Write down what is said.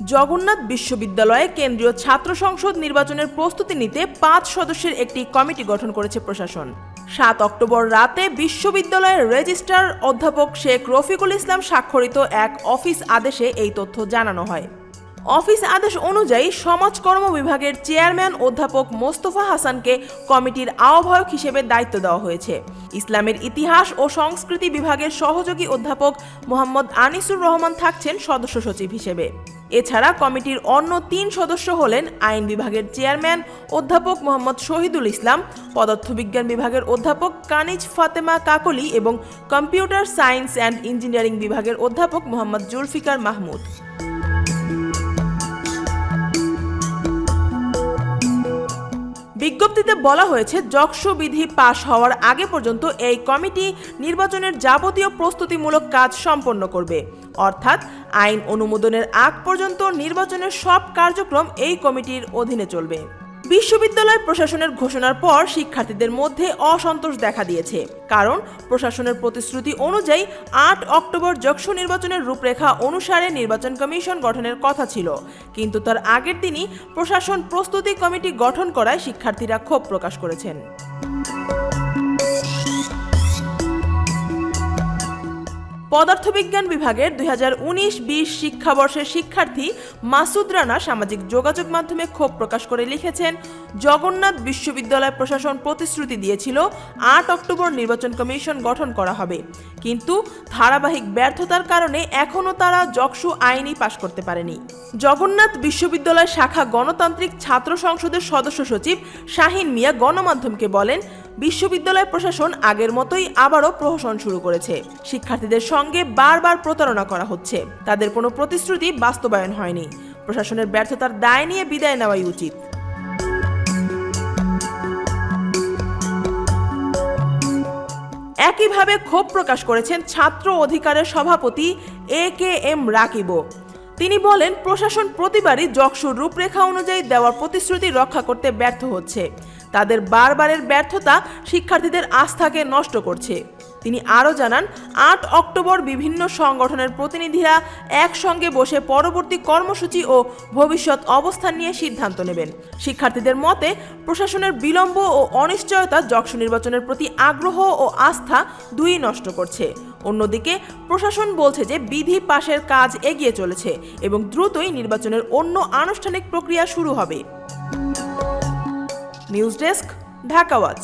জগন্নাথ বিশ্ববিদ্যালয়ে কেন্দ্রীয় ছাত্র সংসদ নির্বাচনের প্রস্তুতি নিতে পাঁচ সদস্যের একটি কমিটি গঠন করেছে প্রশাসন। সাত অক্টোবর রাতে বিশ্ববিদ্যালয়ের রেজিস্ট্রার অধ্যাপক শেখ রফিকুল ইসলাম স্বাক্ষরিত এক অফিস আদেশে এই তথ্য জানানো হয়। অফিস আদেশ অনুযায়ী সমাজকর্ম বিভাগের চেয়ারম্যান অধ্যাপক মোস্তফা হাসানকে কমিটির আহ্বায়ক হিসেবে দায়িত্ব দেওয়া হয়েছে। ইসলামের ইতিহাস ও সংস্কৃতি বিভাগের সহযোগী অধ্যাপক মোহাম্মদ আনিসুর রহমান থাকছেন সদস্য সচিব হিসেবে। এছাড়া কমিটির অন্য তিন সদস্য হলেন আইন বিভাগের চেয়ারম্যান অধ্যাপক মোহাম্মদ শহীদুল ইসলাম, পদার্থবিজ্ঞান বিভাগের অধ্যাপক কানিজ ফাতেমা কাকলি এবং কম্পিউটার সায়েন্স অ্যান্ড ইঞ্জিনিয়ারিং বিভাগের অধ্যাপক মোহাম্মদ জুলফিকার মাহমুদ। বিজ্ঞপ্তিতে বলা হয়েছে যক্ষ বিধি পাশ হওয়ার আগে পর্যন্ত এই কমিটি নির্বাচনের যাবতীয় প্রস্তুতিমূলক কাজ সম্পন্ন করবে। অর্থাৎ, আইন অনুমোদনের আগ পর্যন্ত নির্বাচনের সব কার্যক্রম এই কমিটির অধীনে চলবে। বিশ্ববিদ্যালয় প্রশাসনের ঘোষণার পর শিক্ষার্থীদের মধ্যে অসন্তোষ দেখা দিয়েছে। কারণ প্রশাসনের প্রতিশ্রুতি অনুযায়ী আট অক্টোবর যক্ষ নির্বাচনের রূপরেখা অনুসারে নির্বাচন কমিশন গঠনের কথা ছিল। কিন্তু তার আগের দিনই প্রশাসন প্রস্তুতি কমিটি গঠন করায় শিক্ষার্থীরা ক্ষোভ প্রকাশ করেছেন। পদার্থবিজ্ঞান বিভাগের দুই হাজার উনিশ বিশ শিক্ষাবর্ষের শিক্ষার্থী মাসুদ রানা সামাজিক যোগাযোগ মাধ্যমে ক্ষোভ প্রকাশ করে লিখেছেন, জগন্নাথ বিশ্ববিদ্যালয় প্রশাসন প্রতিশ্রুতি দিয়েছিল, আট অক্টোবর নির্বাচন কমিশন গঠন করা হবে। কিন্তু ধারাবাহিক ব্যর্থতার কারণে এখনও তারা যক্সু আইনই পাশ করতে পারেনি। জগন্নাথ বিশ্ববিদ্যালয় শাখা গণতান্ত্রিক ছাত্র সংসদের সদস্য সচিব শাহিন মিয়া গণমাধ্যমকে বলেন বিশ্ববিদ্যালয় প্রশাসন আগের মতোই আবারও প্রহসন শুরু করেছে। শিক্ষার্থীদের সঙ্গে বারবার প্রতারণা করা হচ্ছে। তাদের কোনো প্রতিশ্রুতি বাস্তবায়ন হয়নি। প্রশাসনের ব্যর্থতার দায় নিয়ে বিদায় নেওয়াই উচিত। একইভাবে ক্ষোভ প্রকাশ করেছেন ছাত্র অধিকারের সভাপতি এ কে এম রাকিবও। তিনি বলেন, প্রশাসন প্রতিবারই যক্সুর রূপরেখা অনুযায়ী দেওয়ার প্রতিশ্রুতি রক্ষা করতে ব্যর্থ হচ্ছে। তাদের বারবারের ব্যর্থতা শিক্ষার্থীদের আস্থাকে নষ্ট করছে। তিনি আরও জানান, আট অক্টোবর বিভিন্ন সংগঠনের প্রতিনিধিরা একসঙ্গে বসে পরবর্তী কর্মসূচি ও ভবিষ্যৎ অবস্থান নিয়ে সিদ্ধান্ত নেবেন। শিক্ষার্থীদের মতে, প্রশাসনের বিলম্ব ও অনিশ্চয়তা যক্ষ নির্বাচনের প্রতি আগ্রহ ও আস্থা দুই নষ্ট করছে। অন্যদিকে, প্রশাসন বলছে যে বিধি পাশের কাজ এগিয়ে চলেছে এবং দ্রুতই নির্বাচনের অন্য আনুষ্ঠানিক প্রক্রিয়া শুরু হবে। News desk Dhaka watch